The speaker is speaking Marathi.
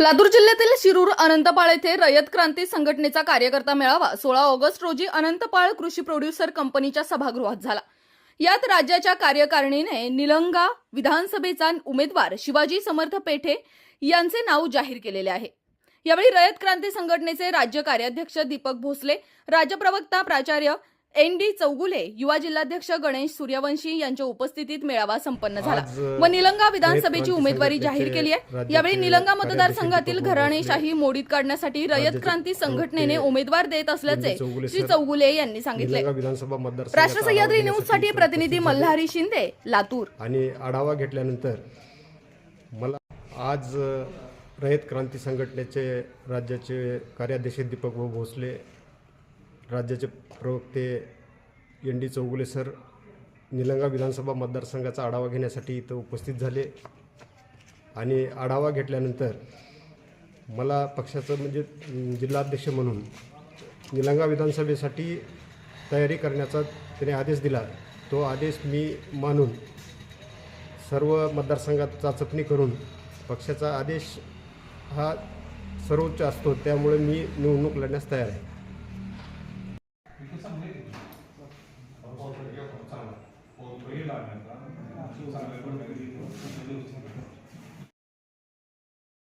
लातूर जिल्ह्यातील शिरूर अनंतपाळ येथे रयत क्रांती संघटनेचा कार्यकर्ता मेळावा सोळा ऑगस्ट रोजी अनंतपाळ कृषी प्रोड्युसर कंपनीच्या सभागृहात झाला. यात राज्याच्या कार्यकारिणीने निलंगा विधानसभेचा उमेदवार शिवाजी समर्थ पेठे यांचे नाव जाहीर केलेले आहे. यावेळी रयत क्रांती संघटनेचे राज्य कार्याध्यक्ष दीपक भोसले राज्य प्रवक्ता प्राचार्य एन डी चौगुले युवा जिल्हाध्यक्ष गणेश सूर्यवंशी यांच्या उपस्थितीत मेळावा संपन्न झाला. व निलंगा विधानसभेची उमेदवारी जाहीर केली आहे. यावेळी निलंगा मतदारसंघातील घराणेशाही मोडीत काढण्यासाठी रयत क्रांती संघटनेने प्रवक्ते उमेदवार देत असल्याचे श्री चौगुले यांनी सांगितले. राष्ट्र सह्याद्री न्यूजसाठी प्रतिनिधी मल्हारी शिंदे लातूर. आणि आढावा घेतल्यानंतर मला आज रयत क्रांती संघटनेचे राज्याचे कार्याध्यक्ष दीपक भाऊ भोसले राज्याचे प्रवक्ते N D Chougule sir Nilanga विधानसभा मतदारसंघाचा आढावा घेण्यासाठी इथं उपस्थित झाले. आणि आढावा घेतल्यानंतर मला पक्षाचं म्हणजे जिल्हाध्यक्ष म्हणून निलंगा विधानसभेसाठी तयारी करण्याचा त्याने आदेश दिला. तो आदेश मी मानून सर्व मतदारसंघात चाचपणी करून पक्षाचा आदेश हा सर्वोच्च असतो. त्यामुळे मी निवडणूक लढण्यास तयार आहे. ಹೋಗ್ಲಿಕ್ಕೆ ಹೋಗ್ತಾನೆ ಹೋಗಿ ಇಲ್ಲ ಅಂತ